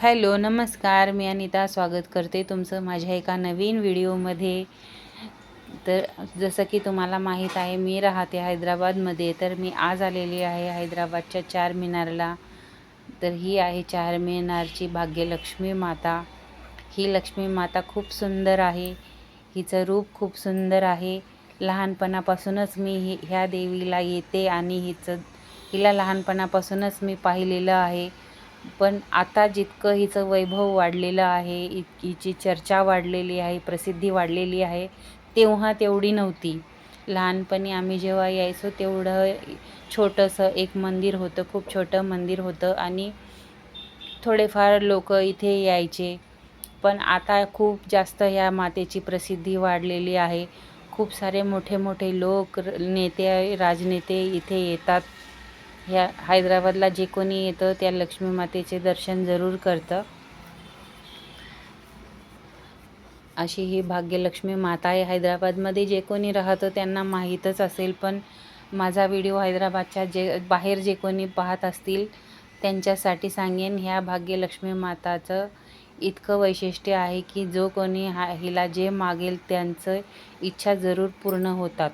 Hello नमस्कार. मी अनिता स्वागत करते तुमचं माझ्या एका नवीन व्हिडिओमध्ये. तर जसं की तुम्हाला माहीत आहे मी राहते हैदराबादमध्ये. तर मी आज आलेली आहे हैदराबादच्या चार मिनारला. तर ही आहे चार मिनारची भाग्यलक्ष्मी माता. ही लक्ष्मी माता खूप सुंदर आहे. हिचं रूप खूप सुंदर आहे. लहानपणापासूनच मी ही ह्या देवीला येते आणि हिचं हिला लहानपणापासूनच मी पाहिलेलं आहे. पण आता जितकं हिचं वैभव वाढलेलं आहे इ हिची चर्चा वाढलेली आहे प्रसिद्धी वाढलेली आहे तेव्हा तेवढी नव्हती. लहानपणी आम्ही जेव्हा यायचो तेवढं छोटंसं एक मंदिर होतं खूप छोटं मंदिर होतं आणि थोडेफार लोक इथे यायचे. पण आता खूप जास्त ह्या मातेची प्रसिद्धी वाढलेली आहे. खूप सारे मोठे मोठे लोक नेते राजनेते इथे येतात. ह्या हैदराबादला जे कोणी येतं त्या लक्ष्मी मातेचे दर्शन जरूर करतं. अशी ही भाग्यलक्ष्मी माता आहे. हैदराबादमध्ये जे कोणी राहतं त्यांना माहीतच असेल. पण माझा व्हिडिओ हैदराबादच्या जे बाहेर जे कोणी पाहत असतील त्यांच्यासाठी सांगेन ह्या भाग्यलक्ष्मी माताचं इतकं वैशिष्ट्य आहे की जो कोणी हा हिला जे मागेल त्यांचं इच्छा जरूर पूर्ण होतात.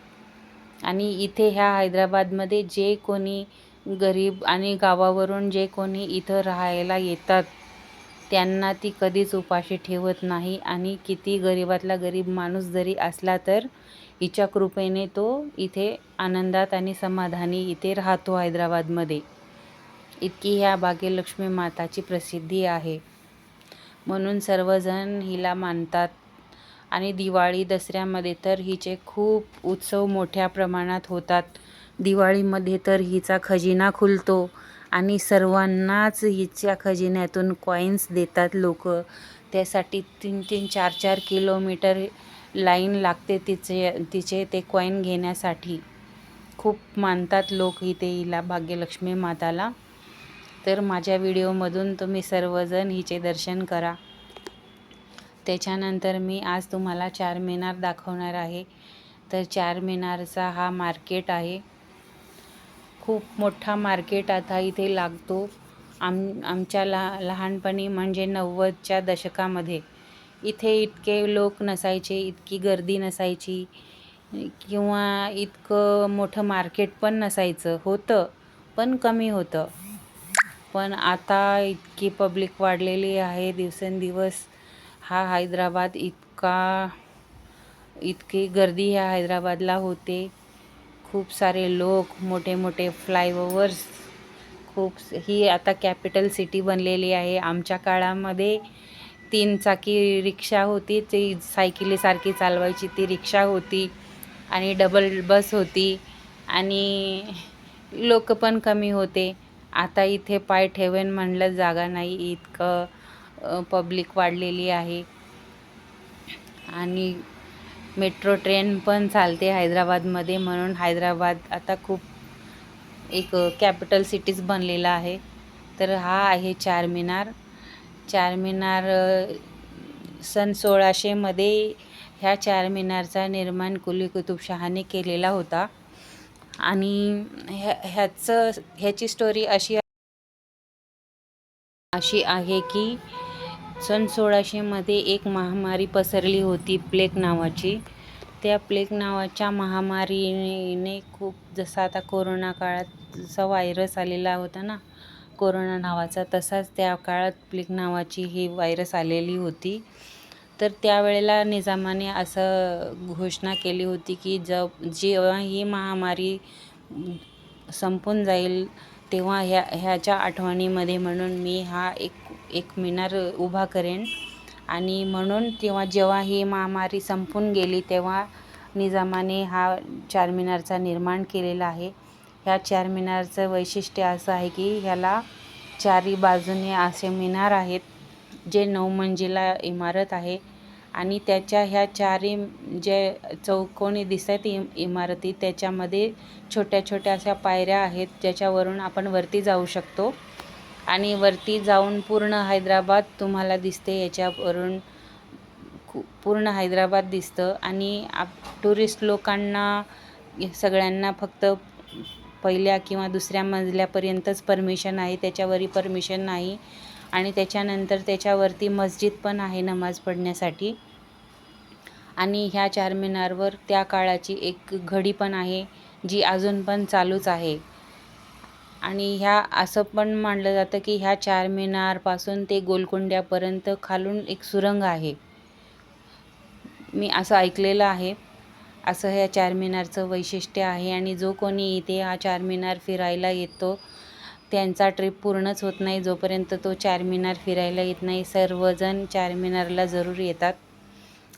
आणि इथे ह्या हैदराबादमध्ये जे कोणी गरीब आणि गावावरून जे कोणी इथं राहायला येतात त्यांना ती कधीच उपाशी ठेवत नाही. आणि किती गरीबातला गरीब माणूस जरी असला तर हिच्या कृपेने तो इथे आनंदात आणि समाधानी इथे राहतो हैदराबादमध्ये. इतकी ह्या भाग्यलक्ष्मी माताची प्रसिद्धी आहे. म्हणून सर्वजण हिला मानतात. आणि दिवाळी दसऱ्यामध्ये तर हिचे खूप उत्सव मोठ्या प्रमाणात होतात. दिवाळीमध्ये तर हिचा खजिना खुलतो आणि सर्वांनाच हिच्या खजिन्यातून कॉईन्स देतात लोक. त्यासाठी तीन तीन चार चार किलोमीटर लाईन लागते तिचे तिचे ते कॉईन घेण्यासाठी. खूप मानतात लोक इथे हिला भाग्यलक्ष्मी माताला. तर माझ्या व्हिडिओमधून तुम्ही सर्वजण हिचे दर्शन करा. त्याच्यानंतर मी आज तुम्हाला चार मिनार दाखवणार आहे. तर चार मिनारचा हा मार्केट आहे. खूप मोठा मार्केट आता इथे लागतो. आम आमच्या ला लहानपणी म्हणजे नव्वदच्या दशकामध्ये इथे इतके लोक नसायचे इतकी गर्दी नसायची किंवा इतकं मोठं मार्केट पण नसायचं. होतं पण कमी होतं. पण आता इतकी पब्लिक वाढलेली आहे दिवसेंदिवस. हा हैदराबाद इतका इतकी गर्दी ह्या हैदराबादला होते. खूप सारे लोक मोठे मोठे फ्लायओव्हर्स खूप ही आता कॅपिटल सिटी बनलेली आहे. आमच्या काळामध्ये तीन चाकी रिक्षा होती ती सायकलीसारखी चालवायची ती रिक्षा होती आणि डबल बस होती आणि लोक पण कमी होते. आता इथे पाय ठेवेन म्हणलं जागा नाही इतकं पब्लिक वाढलेली आहे. आणि मेट्रो ट्रेन पण चालते हैदराबादमध्ये म्हणून हैदराबाद आता खूप एक कॅपिटल सिटीज बनलेला आहे. तर हा आहे चारमिनार. चारमिनार सन सोळाशेमध्ये ह्या चारमिनारचा निर्माण कुली कुतुबशहाने केलेला होता. आणि ह्या ह्याचं ह्याची स्टोरी अशी अशी आहे की सन सोळाशेमध्ये एक महामारी पसरली होती प्लेग नावाची. त्या प्लेग नावाच्या महामारीने खूप जसं आता कोरोना काळात जसा व्हायरस आलेला होता ना कोरोना नावाचा तसाच त्या काळात प्लेग नावाची ही व्हायरस आलेली होती. तर त्यावेळेला निजामाने असं घोषणा केली होती की ज जेव्हा ही महामारी संपून जाईल तेव्हा ह्या ह्याच्या आठवणीमध्ये म्हणून मी हा एक एक मिनार उभा करेन. आणि म्हणून तेव्हा जेव्हा ही महामारी संपून गेली तेव्हा निजामाने हा चारमिनारचा निर्माण केलेला आहे. ह्या चारमिनारचं वैशिष्ट्य असं आहे की ह्याला चारी बाजूने असे मिनार आहेत जे नऊ मंजिला इमारत आहे. आणि त्याच्या ह्या चारी जे चौकोनी दिसत इ इमारती त्याच्यामध्ये छोट्या छोट्या अशा पायऱ्या आहेत ज्याच्यावरून आपण वरती जाऊ शकतो. आणि वरती जाऊन पूर्ण हैदराबाद तुम्हाला दिसते याच्यावरून पूर्ण हैदराबाद दिसतं. आणि आप टुरिस्ट लोकांना सगळ्यांना फक्त पहिल्या किंवा दुसऱ्या मजल्यापर्यंतच परमिशन आहे त्याच्यावरही परमिशन नाही. आणि त्याच्यानंतर त्याच्यावरती मस्जिद पण आहे नमाज पढण्यासाठी. आणि ह्या चारमिनारवर त्या काळाची एक घडी पण आहे जी अजून पण चालूच आहे. आणि ह्या असं पण मानलं जातं की ह्या चारमिनारपासून ते गोलकोंड्यापर्यंत खालून एक सुरंग आहे. मी असं ऐकलेलं आहे. असं ह्या चारमिनारचं वैशिष्ट्य आहे आणि जो कोणी इथे हा चारमिनार फिरायला येतो त्यांचा ट्रिप पूर्णच होत नाही. जोपर्यंत तो चारमिनार फिरायला येत नाही सर्वजण चारमिनारला जरूर येतात.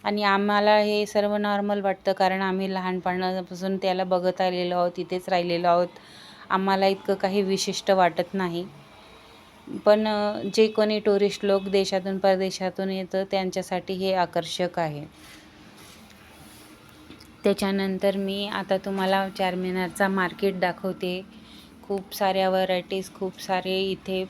आणि आम्हाला हे सर्व नॉर्मल वाटतं कारण आम्ही लहानपणापासून त्याला बघत आलेलो आहोत तिथेच राहिलेलो आहोत. आम्हाला इतकं काही विशिष्ट वाटत नाही. पण जे कोणी टुरिस्ट लोक देशातून परदेशातून येतं त्यांच्यासाठी हे आकर्षक आहे. त्याच्यानंतर मी आता तुम्हाला चारमिनारचा मार्केट दाखवते. खूप साऱ्या व्हरायटीज खूप सारे इथे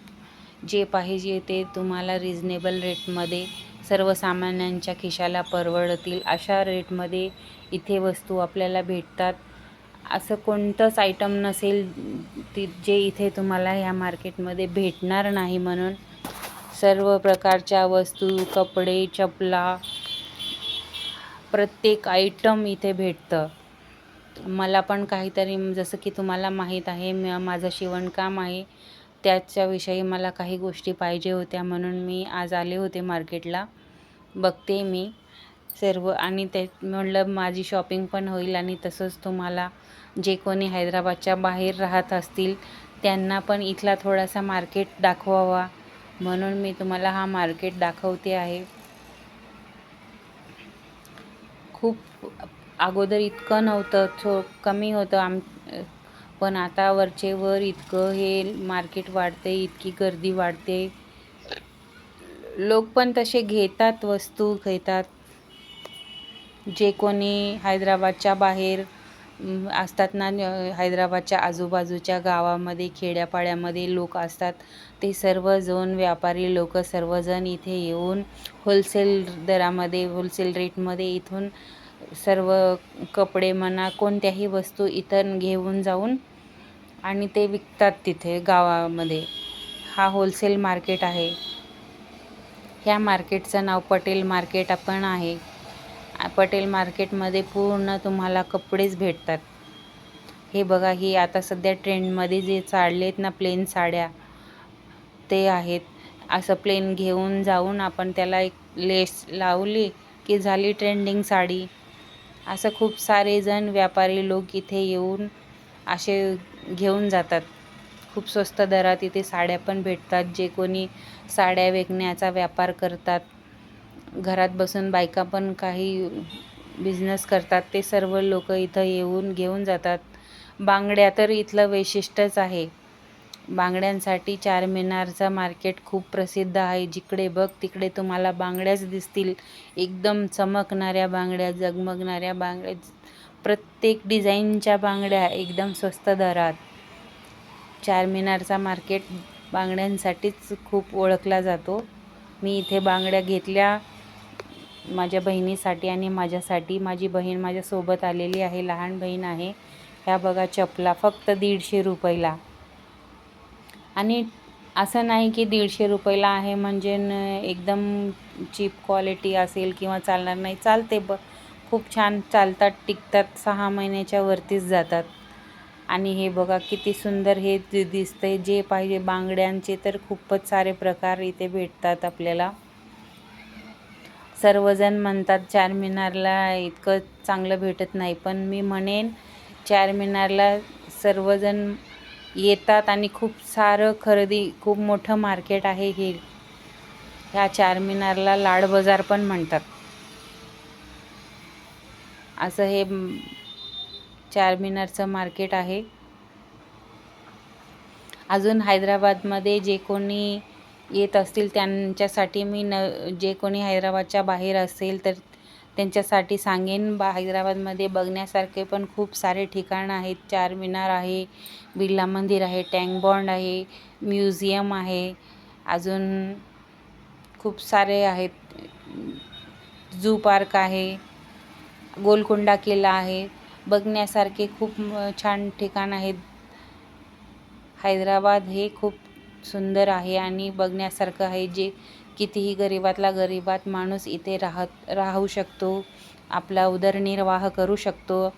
जे पाहिजे ते तुम्हाला रिजनेबल रेटमध्ये सर्वसामान्यांच्या खिशाला परवडतील. अशा रेटमध्ये इथे वस्तू आपल्याला भेटतात. असं कोणतंच आयटम नसेल ती जे इथे तुम्हाला ह्या मार्केटमध्ये भेटणार नाही म्हणून सर्व प्रकारच्या वस्तू कपडे चपला प्रत्येक आयटम इथे भेटतं. मला पण काहीतरी जसं की तुम्हाला माहीत आहे म माझं शिवणकाम आहे. त्याच्याविषयी मला काही गोष्टी पाहिजे होत्या म्हणून मी आज आले होते मार्केटला. बघते मी सर्व आणि ते म्हणलं माझी शॉपिंग पण होईल आणि तसंच तुम्हाला जे कोणी हैदराबादच्या बाहेर राहत असतील त्यांना पण इथला थोडासा मार्केट दाखवावा म्हणून मी तुम्हाला हा मार्केट दाखवते आहे. खूप अगोदर इतकं नव्हतं थो कमी होतं. आम पण आता वरचे वर इतकं हे मार्केट वाढते इतकी गर्दी वाढते. लोक पण तसे घेतात वस्तू घेतात. जे कोणी हैदराबादच्या बाहेर असतात ना हैदराबादच्या आजूबाजूच्या गावामध्ये खेड्यापाड्यामध्ये लोक असतात. ते सर्वजण व्यापारी लोक सर्वजण इथे येऊन होलसेल दरामध्ये होलसेल रेटमध्ये इथून सर्व कपडे म्हणा कोणत्याही वस्तू इतर घेऊन जाऊन आणि ते विकतात तिथे गावामध्ये. हा होलसेल मार्केट आहे. ह्या मार्केटचं नाव पटेल मार्केट आपण आहे. पटेल मार्केटमध्ये पूर्ण तुम्हाला कपडेच भेटतात. हे बघा ही आता सध्या ट्रेंडमध्ये जे चाललेत ना प्लेन साड्या ते आहेत. असं प्लेन घेऊन जाऊन आपण त्याला एक लेस लावली की झाली ट्रेंडिंग साडी. असं खूप सारे जण व्यापारी लोक इथे येऊन असे घेऊन जातात. खूप स्वस्त दरात इथे साड्या पण भेटतात. जे कोणी साड्या विकण्याचा व्यापार करतात घरात बसून बायका पण काही बिझनेस करतात ते सर्व लोक इथं येऊन घेऊन जातात. बांगड्या तर इथलं वैशिष्ट्यच आहे. बांगड्यांसाठी चारमिनारचा मार्केट खूप प्रसिद्ध आहे. जिकडे बघ तिकडे तुम्हाला बांगड्याच दिसतील. एकदम चमकणाऱ्या बांगड्या जगमगणाऱ्या बांगड्या. प्रत्येक डिझाईनच्या बांगड्या एकदम स्वस्त दरात. चारमिनारचा मार्केट बांगड्यांसाठीच खूप ओळखला जातो. मी इथे बांगड्या घेतल्या माझ्या बहिणीसाठी आणि माझ्यासाठी. माझी बहीण माझ्यासोबत आलेली आहे लहान बहीण आहे. ह्या बघा चपला फक्त दीडशे रुपयाला. आणि असं नाही की दीडशे रुपयाला आहे म्हणजे न एकदम चीप क्वालिटी असेल किंवा चालणार नाही चालते ब. खूप छान चालतात टिकतात सहा महिन्याच्या वरतीच जातात. आणि हे बघा किती सुंदर हे दिसतंय जे पाहिजे बांगड्यांचे तर खूपच सारे प्रकार इथे भेटतात आपल्याला. सर्वजण म्हणतात चारमिनारला इतकं चांगलं भेटत नाही. पण मी म्हणेन चारमिनारला सर्वजण येतात आणि खूप सारं खरेदी खूप मोठं मार्केट आहे हे. ह्या चारमिनारला लाड बाजार पण म्हणतात. असं हे चारमिनारचं मार्केट आहे. अजून हैदराबादमध्ये जे कोणी येत असतील त्यांच्यासाठी मी न जे कोणी हैदराबादच्या बाहेर असेल तर त्यांच्यासाठी सांगेन. बा हैदराबादमध्ये बघण्यासारखे पण खूप सारे ठिकाणं आहेत. चारमिनार आहे बिर्ला मंदिर आहे टँक बॉन्ड आहे म्युझियम आहे. अजून खूप सारे आहेत. झू पार्क आहे गोलकोंडा किल्ला आहे. बघण्यासारखे खूप छान ठिकाण आहेत. हैदराबाद हे खूप सुंदर आहे आणि बघण्यासारखं आहे जे कितीही गरिबातला गरिबात माणूस इथे राहत राहू शकतो आपला उदरनिर्वाह करू शकतो.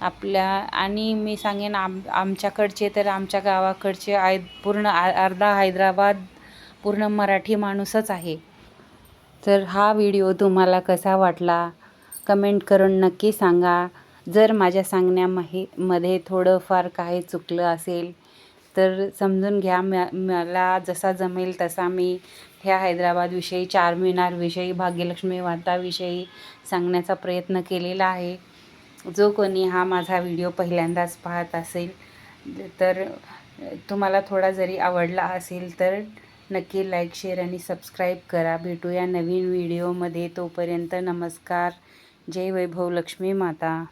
आपल्या आणि मी सांगेन आम आमच्याकडचे तर आमच्या गावाकडचे आय पूर्ण आ अर्धा हैदराबाद पूर्ण मराठी माणूसच आहे. तर हा व्हिडिओ तुम्हाला कसा वाटला? कमेंट करून नक्की सांगा. जर माझ्या सांगण्यामध्ये मध्ये थोडंफार काही चुकलं असेल तर समजून घ्या. मला जसा जमेल तसा मी ह्या हैदराबादविषयी चारमिनारविषयी भाग्यलक्ष्मी माताविषयी सांगण्याचा प्रयत्न केलेला आहे. जो कोणी हा माझा व्हिडिओ पहिल्यांदाच पाहत असेल तर तुम्हाला थोडा जरी आवडला असेल तर नक्की लाईक शेअर आणि सबस्क्राईब करा. भेटूया नवीन व्हिडिओमध्ये. तोपर्यंत नमस्कार. जय वैभव लक्ष्मी माता.